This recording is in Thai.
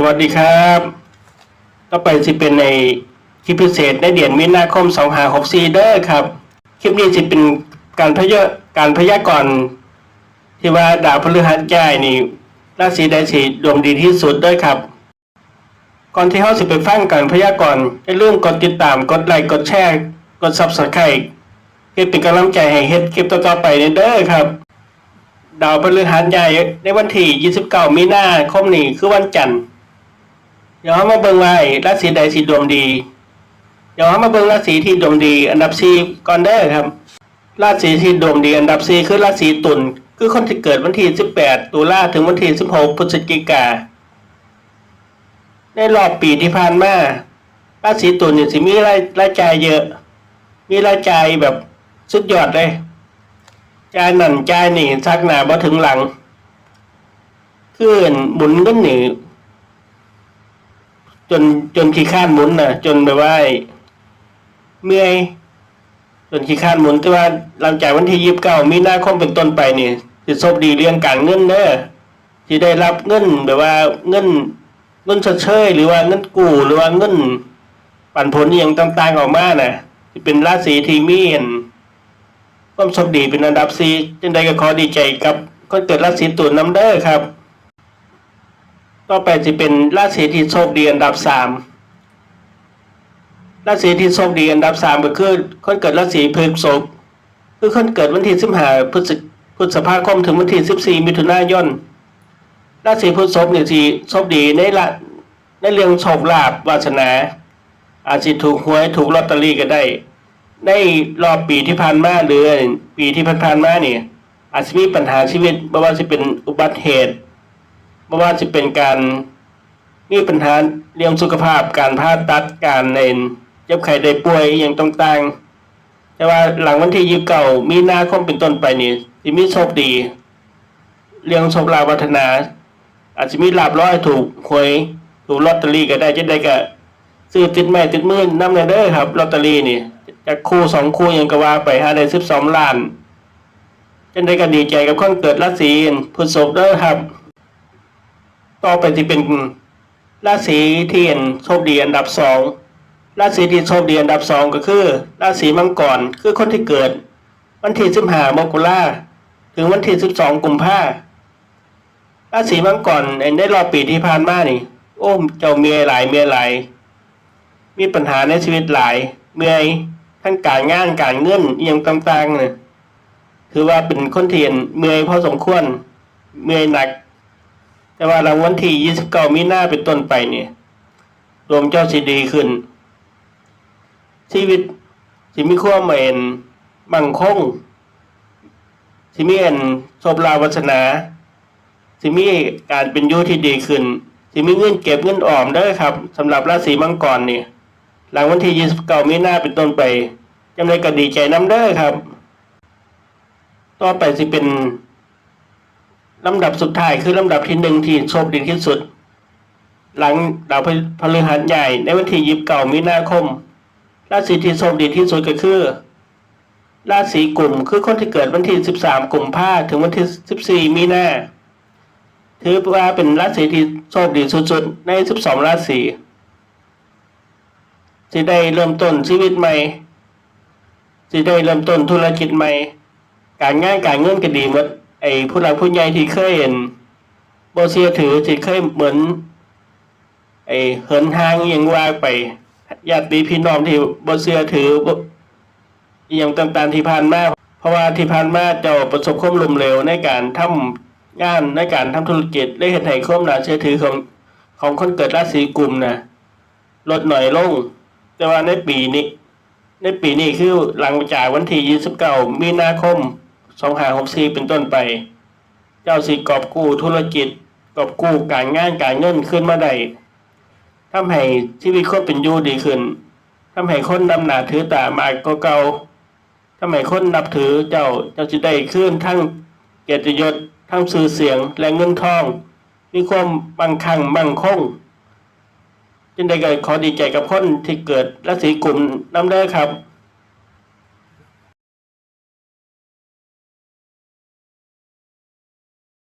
สวัสดีครับ ต่อไปสิเป็นในคลิปพิเศษในเดือนมีนาคม2564เด้อครับ คลิปนี้สิเป็นการพยาการพยากรณ์ที่ว่าดาวพฤหัสย้ายนี่ราศีใดสิดวงดีที่สุดด้อครับ ก่อนที่เฮาสิไปฟังการพยากรณ์อย่าลืมกดติดตามกดไลค์กดแชร์กด Subscribe เพื่อเป็นกำลังใจให้เฮ็ดคลิปต่อๆไปเด้อครับ ดาวพฤหัสย้ายในวันที่ 29 มีนาคมนี้คือวันจันทร์ เดี๋ยวเรามาเบิ่งว่าไอ้ราศีใดสีดวงดี เดี๋ยวเรามาเบิ่งราศีที่ดวงดี อันดับสี่ก่อนเด้ครับ ราศีที่ดวงดี อันดับสี่คือราศีตุลคือคนที่เกิดวันที่ 18 ตุลาถึงวันที่ 16 พฤศจิกา ในรอบปีที่ผ่านมาราศีตุลเนี่ยสิมีรายรายจ่ายเยอะ มีรายจ่ายแบบสุดยอดเลยจ่ายนั่นจ่ายนี่ซักหน้าบ่ถึงหลัง คือหมุนเงินนี่ จนจนขี้ข้านหมุนนะจนแบบว่าเมื่อยจนขี้ข้านหมุนแต่ว่าหลังจากวันที่ยี่สิบเก้ามีนาคมเป็นต้นไปนี่สิโชคดีเรื่องการเงินเด้อที่ได้รับเงินแบบว่าเงินเงินเชยหรือว่าเงินกู้หรือว่าเงินปันผลอย่างต่างๆออกมาน่ะที่เป็นราศีที่มีอันความโชคดีเป็นอันดับสี่จึงได้ก็ขอดีใจกับคนเกิดราศีตุลน้ำเด้อครับ ต่อไปจะเป็นราศีที่โชคดีอันดับสามราศีที่โชคดีอันดับสามก็คือคนเกิดราศีพฤษภคือคนเกิดวันที่สิบห้าพฤศพฤษภาคมถึงวันที่สิบสี่มิถุนายนราศีพฤษภเนี่ยที่โชคดีในละในเรื่องโชคลาภวาสนา อาจจะถูกหวยถูกลอตเตอรี่ก็ได้ในรอบปีที่ผ่านมาหรือปีที่ผ่านๆมาเนี่ยอาจจะมีปัญหาชีวิตไม่ว่าจะเป็นอุบัติเหตุ ไม่ว่าจะเป็นการมีปัญหาเรื่องสุขภาพการผ่าตัดการเน้นเจ็บไข้ได้ป่วยอย่างต่างๆ แต่ว่าหลังวันที่ยี่เก้ามีนาคมเป็นต้นไปนี่ที่มีโชคดี เรื่องโชคลาภวัฒนา อาจจะมีลาบร้อยถูกหวยถูกลอตเตอรี่ก็ได้จะได้ก็ซื้อติดแม่ติดมือน้ำในเด้อครับลอตเตอรี่นี่จากคู่สองคู่ยังก็ว่าไปหาได้สิบสองล้านจะได้ก็ดีใจกับคนเกิดราศีพฤษภเด้อครับ ต่อไปที่เป็นราศีที่เห็นโชคดีอันดับสองราศีที่โชคดีอันดับสองก็คือราศีมังกรคือคนที่เกิด วันที่สิบห้ามกราถึงวันที่สิบสองกุมภาราศีมังกรในรอบปีที่ผ่านมานี่ โอ้เจ้าเมียหลายเมียหลายมีปัญหาในชีวิตหลายเมื่อยทั้งการงานการเงินอหย่างต่างๆเนี่ยถือว่าเป็นคนเที่เห็นเมื่อยพอสมควรเมื่อยหนัก แต่ว่าหลังวันที่ 29มีนาเป็นต้นไปเนี่ยดวงเจ้าสิดีขึ้น ชีวิตสิมีความเอ็นมั่งคงสิมีเอ็นโชคลาภวัฒนาสิมีการเป็นอยู่ที่ดีขึ้นสิมีเงินเก็บเงินออมเด้ครับสำหรับราศีมังกรเนี่ยหลังวันที่ 29มีนาเป็นต้นไปจำเลยก็ดีใจน้ำเด้อครับ ต่อไปสิเป็น ลำดับสุดท้ายคือลำดับที่หนึ่งที่โชคดีที่สุด หลังดาวพฤหัสใหญ่ในวันที่ยิบเก่ามีนาคม ราศีที่โชคดีที่สุดก็คือ ราศีกลุ่มคือคนที่เกิดวันที่สิบสามกุมภาถึงวันที่สิบสี่มีนาถือว่าเป็นราศีที่โชคดีสุดๆในสิบสองราศีจะได้เริ่มต้นชีวิตใหม่จะได้เริ่มต้นธุรกิจใหม่ การงานการเงินก็ดีหมด ไอ้ผู้หลักผู้ใหญ่ที่เคยเห็นโบเซียถือที่เคยเหมือน ไอ้เหินทางยังว่าไปญาติพี่น้องที่โบเซียถืออย่างต่างๆที่ผ่านมาเพราะว่าที่ผ่านมาเจ้าประสบความล้มเหลวในการทำงานในการทำธุรกิจได้เห็นให้ความน่าเชื่อถือของของคนเกิดราศีกุมนะลดหน่อยลง แต่ว่าในปีนี้ ในปีนี้คือหลังจากวันที่29มีนาคม 2564 เป็นต้นไป เจ้าสิกอบกู้ธุรกิจกอบกู้การงานการเงินขึ้นมาได้ทำให้ชีวิตคนเป็นอยู่ดีขึ้นทำให้คนนำหนาถือตามากก็เก่าทำให้คนนับถือเจ้าเจ้าจะได้ขึ้นทั้งเกียรติยศทั้งชื่อเสียงและเงินทอง มีความมั่งคังมั่งคงจึงได้เกิดขอดีใจกับคนที่เกิดราศีกุมน้ำเด้อครับ